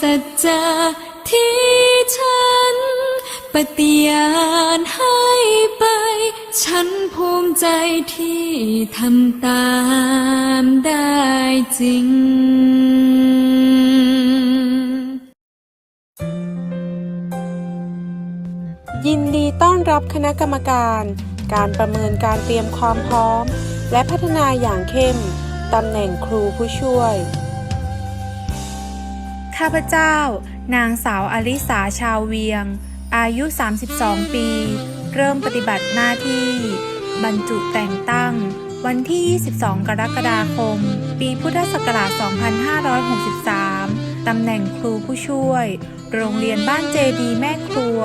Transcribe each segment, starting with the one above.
สัจจะที่ฉัน ปฏิญาณให้ไป ฉันภูมิใจที่ทำตามได้จริงยินดีต้อนรับคณะกรรมการ การประเมินการเตรียมความพร้อม และพัฒนาอย่างเข้ม ตำแหน่งครูผู้ช่วย ข้าพเจ้า นางสาวอลิสาชาวเวียง อายุ 32 ปี เริ่มปฏิบัติหน้าที่ บรรจุแต่งตั้ง วันที่ 22 กรกฎาคม ปีพุทธศักราช 2563 ตำแหน่งครูผู้ช่วย โรงเรียนบ้านเจดีแม่ครัว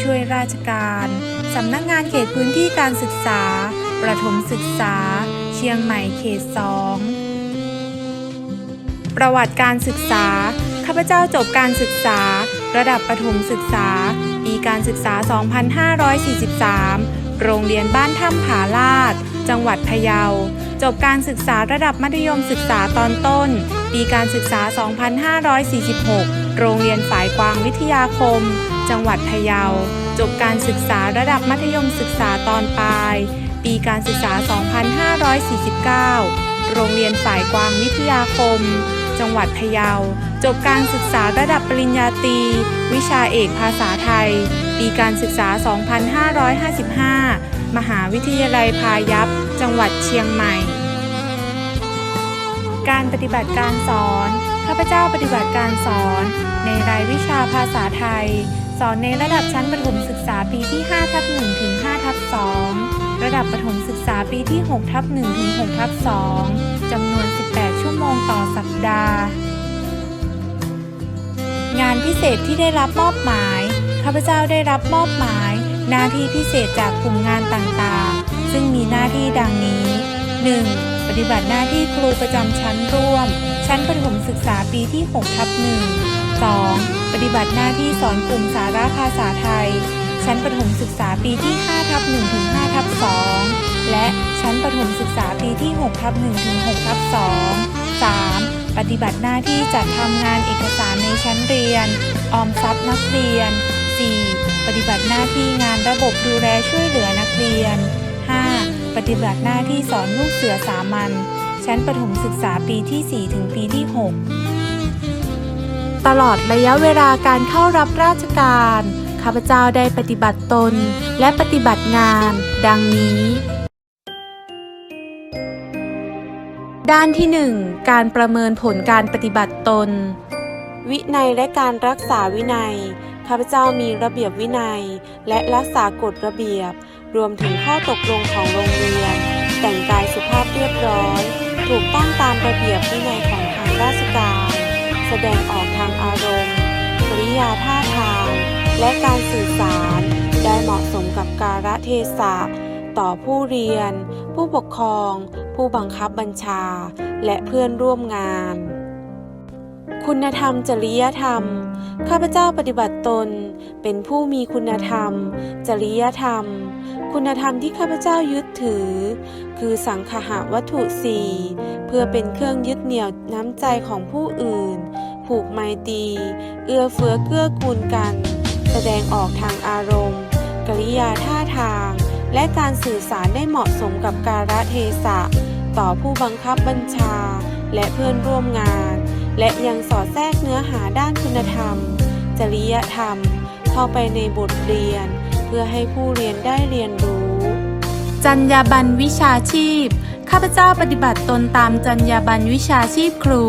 ช่วยราชการ สำนักงานเขตพื้นที่การศึกษา ประถมศึกษา เชียงใหม่เขต 2ประวัติการศึกษา ข้าพเจ้าจบการศึกษา ระดับประถมศึกษา ปีการศึกษา 2543 โรงเรียนบ้านถ้ำผาลาด จังหวัดพะเยา จบการศึกษาระดับมัธยมศึกษาตอนต้น ปีการศึกษา 2546 โรงเรียนฝ่ายกวางวิทยาคม จังหวัดพะเยา จบการศึกษาระดับมัธยมศึกษาตอนปลาย ปีการศึกษา 2549 โรงเรียนฝ่ายกวางวิทยาคม จังหวัดพะเยา จบการศึกษาระดับปริญญาตรีวิชาเอกภาษาไทย ปีการศึกษา 2555 มหาวิทยาลัยพายัพ จังหวัดเชียงใหม่ การปฏิบัติการสอน ข้าพเจ้าปฏิบัติการสอน ในรายวิชาภาษาไทย สอนในระดับชั้นประถมศึกษาปีที่5ทับ1ถึง5ทับ2ระดับประถมศึกษาปีที่6ทับ1ถึง6ทับ2จำนวน 18 ชั่วโมงต่อสัปดาห์ งานพิเศษที่ได้รับมอบหมาย ข้าพเจ้าได้รับมอบหมาย หน้าที่พิเศษจากกลุ่มงานต่างๆ ซึ่งมีหน้าที่ดังนี้ 1. ปฏิบัติหน้าที่ครูประจำชั้นร่วม ชั้นประถมศึกษาปีที่6ทับ1 2. ปฏิบัติหน้าที่สอนกลุ่มสาระภาษาไทย ชั้นประถมศึกษาปีที่5ทับ1ถึง5ทับ2และชั้นประถมศึกษาปีที่6ทับ1ถึง6ทับ2 3. ปฏิบัติหน้าที่จัดทำงานเอกสารในชั้นเรียน ออมทรัพย์นักเรียน 4. ปฏิบัติหน้าที่งานระบบดูแลช่วยเหลือนักเรียน 5. ปฏิบัติหน้าที่สอนลูกเสือสามัญชั้นประถมศึกษาปีที่ 4 ถึงปีที่ 6 ตลอดระยะเวลาการเข้ารับราชการ ข้าพเจ้าได้ปฏิบัติตนและปฏิบัติงาน ดังนี้ ด้านที่ 1 การประเมินผลการปฏิบัติตน วินัยและการรักษาวินัย ข้าพเจ้ามีระเบียบวินัย และรักษากฎระเบียบ รวมถึงข้อตกลงของโรงเรียน แต่งกายสุภาพเรียบร้อย ถูกต้องตามระเบียบวินัยของทางราชการ แสดงออกทางอารมณ์กริยาท่าทาง และการสื่อสาร ได้เหมาะสมกับกาลเทศะต่อผู้เรียน ผู้ปกครอง ผู้บังคับบัญชา และเพื่อนร่วมงาน คุณธรรมจริยธรรม ข้าพเจ้าปฏิบัติตน เป็นผู้มีคุณธรรม จริยธรรม คุณธรรมที่ข้าพเจ้ายึดถือ คือสังคหวัตถุสี่เพื่อเป็นเครื่องยึดเหนี่ยวน้ำใจของผู้อื่น ผูกไมตรีเอื้อเฟื้อเกื้อกูลกัน แสดงออกทางอารมณ์ กริยาท่าทาง และการสื่อสารได้เหมาะสมกับกาลเทศะ ต่อผู้บังคับบัญชา และเพื่อนร่วมงาน และยังสอดแทรกเนื้อหาด้านคุณธรรม จริยธรรม เข้าไปในบทเรียน เพื่อให้ผู้เรียนได้เรียนรู้ จรรยาบรรณวิชาชีพ ข้าพเจ้าปฏิบัติตนตามจรรยาบรรณวิชาชีพครู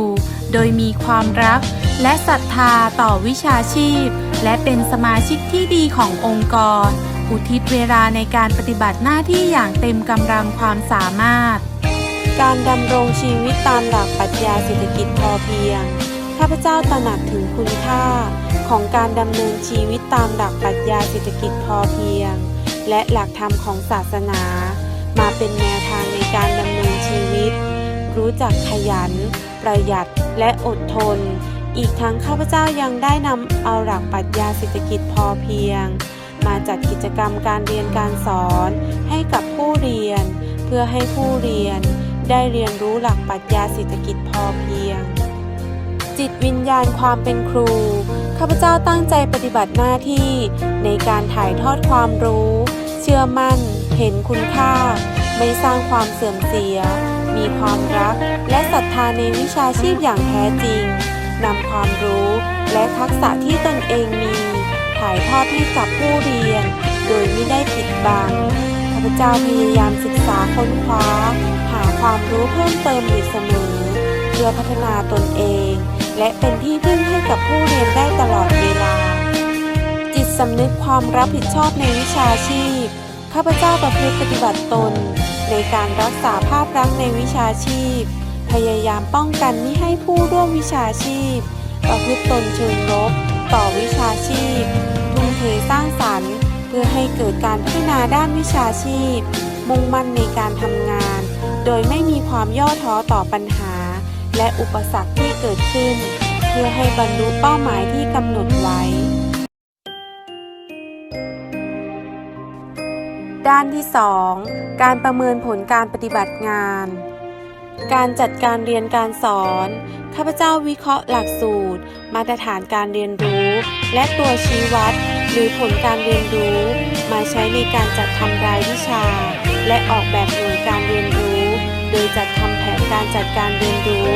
โดยมีความรักและศรัทธาต่อวิชาชีพ และเป็นสมาชิกที่ดีขององค์กร อุทิศเวลาในการปฏิบัติหน้าที่อย่างเต็มกำลังความสามารถ การดำรงชีวิตตามหลักปรัชญาเศรษฐกิจพอเพียง ข้าพเจ้าตระหนักถึงคุณค่า ของการดำเนินชีวิตตามหลักปรัชญาเศรษฐกิจพอเพียง และหลักธรรมของศาสนา มาเป็นแนวทางในการดำเนินชีวิต รู้จักขยัน ประหยัดและอดทนอีกทั้งข้าพเจ้ายังได้นำเอาหลักปรัชญาเศรษฐกิจพอเพียง มาจัดกิจกรรมการเรียนการสอนให้กับผู้เรียน เพื่อให้ผู้เรียนได้เรียนรู้หลักปรัชญาเศรษฐกิจพอเพียง จิตวิญญาณความเป็นครู ข้าพเจ้าตั้งใจปฏิบัติหน้าที่ ในการถ่ายทอดความรู้ เชื่อมั่น เห็นคุณค่า ไม่สร้างความเสื่อมเสีย มีความรักและศรัทธาในวิชาชีพอย่างแท้จริงนำความรู้และทักษะที่ตนเองมี ถ่ายทอดให้กับผู้เรียน โดยไม่ได้ปิดบังข้าพเจ้าพยายามศึกษาค้นคว้า หาความรู้เพิ่มเติมอยู่เสมอ เพื่อพัฒนาตนเอง และเป็นที่พึ่งให้กับผู้เรียนได้ตลอดเวลา จิตสำนึกความรับผิดชอบในวิชาชีพ ข้าพเจ้าประพฤติปฏิบัติตน ในการรักษาภาพลักษณ์ในวิชาชีพ พยายามป้องกันไม่ให้ผู้ร่วมวิชาชีพประพฤติตนเชิงลบ ต่อวิชาชีพทุ่มเทสร้างสรรค์ เพื่อให้เกิดการพัฒนาด้านวิชาชีพ มุ่งมั่นในการทำงาน โดยไม่มีความย่อท้อต่อปัญหา และอุปสรรคที่เกิดขึ้น เพื่อให้บรรลุเป้าหมายที่กำหนดไว้ ด้านที่ 2 การประเมินผลการปฏิบัติงาน การจัดการเรียนการสอน ข้าพเจ้าวิเคราะห์หลักสูตร มาตรฐานการเรียนรู้ และตัวชี้วัด หรือผลการเรียนรู้ มาใช้ในการจัดทำรายวิชา และออกแบบหน่วยการเรียนรู้ โดยจัดทำแผนการจัดการเรียนรู้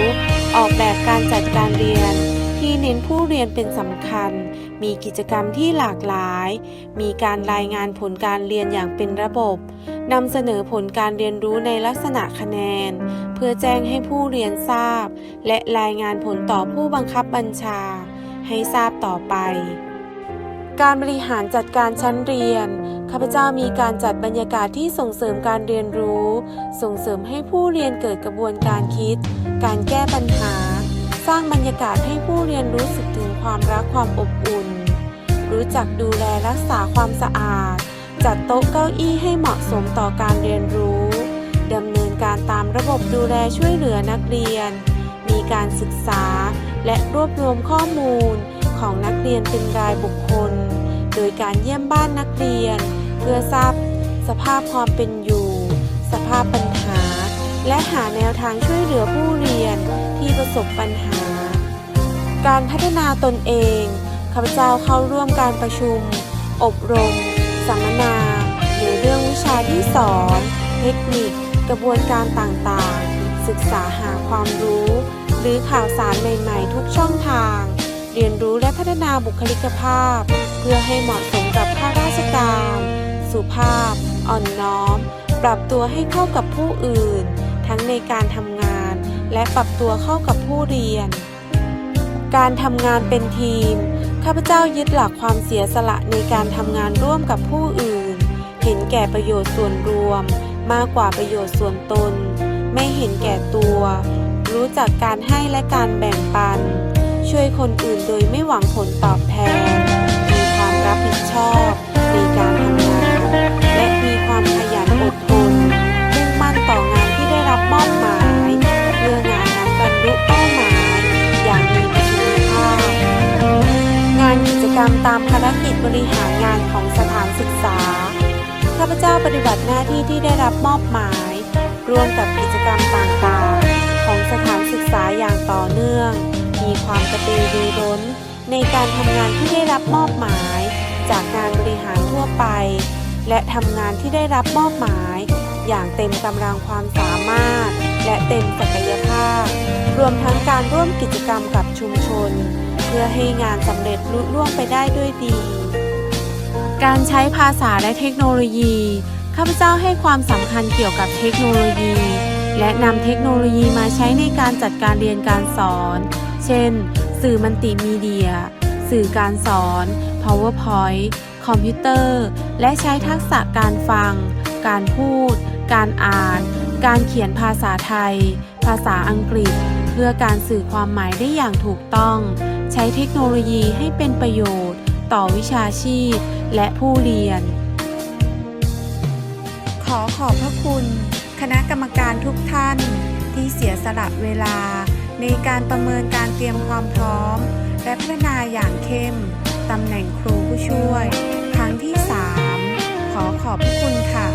ออกแบบการจัดการเรียน ที่เน้นผู้เรียนเป็นสำคัญ มีกิจกรรมที่หลากหลาย มีการรายงานผลการเรียนอย่างเป็นระบบนำเสนอผลการเรียนรู้ในลักษณะคะแนน เพื่อแจ้งให้ผู้เรียนทราบ และรายงานผลต่อผู้บังคับบัญชา ให้ทราบต่อไป การบริหารจัดการชั้นเรียน ข้าพเจ้ามีการจัดบรรยากาศที่ส่งเสริมการเรียนรู้ ส่งเสริมให้ผู้เรียนเกิดกระบวนการคิด การแก้ปัญหา สร้างบรรยากาศให้ผู้เรียนรู้สึกถึงความรักความอบอุ่น รู้จักดูแลรักษาความสะอาด จัดโต๊ะเก้าอี้ให้เหมาะสมต่อการเรียนรู้ดำเนินการตามระบบดูแลช่วยเหลือนักเรียน มีการศึกษาและรวบรวมข้อมูลของนักเรียนเป็นรายบุคคล โดยการเยี่ยมบ้านนักเรียน เพื่อทราบสภาพความเป็นอยู่ สภาพปัญ และหาแนวทางช่วยเหลือผู้เรียนที่ประสบปัญหา การพัฒนาตนเอง ข้าพเจ้าเข้าร่วมการประชุม อบรม สัมมนาในเรื่องวิชาที่สอนเทคนิค กระบวนการต่างๆ ศึกษาหาความรู้ หรือข่าวสารใหม่ๆ ทุกช่องทาง เรียนรู้และพัฒนาบุคลิกภาพ เพื่อให้เหมาะสมกับข้าราชการ สุภาพ อ่อนน้อม ปรับตัวให้เข้ากับผู้อื่น ทั้งในการทำงานและปรับตัวเข้ากับผู้เรียน การทำงานเป็นทีม ข้าพเจ้ายึดหลักความเสียสละในการทำงานร่วมกับผู้อื่น เห็นแก่ประโยชน์ส่วนรวม มากกว่าประโยชน์ส่วนตน ไม่เห็นแก่ตัว รู้จักการให้และการแบ่งปัน ช่วยคนอื่นโดยไม่หวังผลตอบแทน มีความรับผิดชอบ ปฏิบัติหน้าที่ที่ได้รับมอบหมาย ร่วมกับกิจกรรมต่างๆ ของสถานศึกษาอย่างต่อเนื่อง มีความกระตือรือร้น ในการทำงานที่ได้รับมอบหมาย จากงานบริหารทั่วไป และทำงานที่ได้รับมอบหมาย อย่างเต็มกำลังความสามารถ และเต็มศักยภาพ รวมทั้งการร่วมกิจกรรมกับชุมชน เพื่อให้งานสำเร็จลุล่วงไปได้ด้วยดี การใช้ภาษาและเทคโนโลยี ข้าพเจ้าให้ความสำคัญเกี่ยวกับเทคโนโลยี และนำเทคโนโลยีมาใช้ในการจัดการเรียนการสอน เช่น สื่อมัลติมีเดีย สื่อการสอน PowerPoint คอมพิวเตอร์ และใช้ทักษะการฟัง การพูด การอ่าน การเขียนภาษาไทย ภาษาอังกฤษ เพื่อการสื่อความหมายได้อย่างถูกต้อง ใช้เทคโนโลยีให้เป็นประโยชน์ ต่อวิชาชีพและผู้เรียน ขอขอบพระคุณ คณะกรรมการทุกท่านที่เสียสละเวลา ในการประเมินการเตรียมความพร้อม และพัฒนาอย่างเข้มตำแหน่งครูผู้ช่วย ครั้งที่ 3 ขอขอบพระคุณค่ะ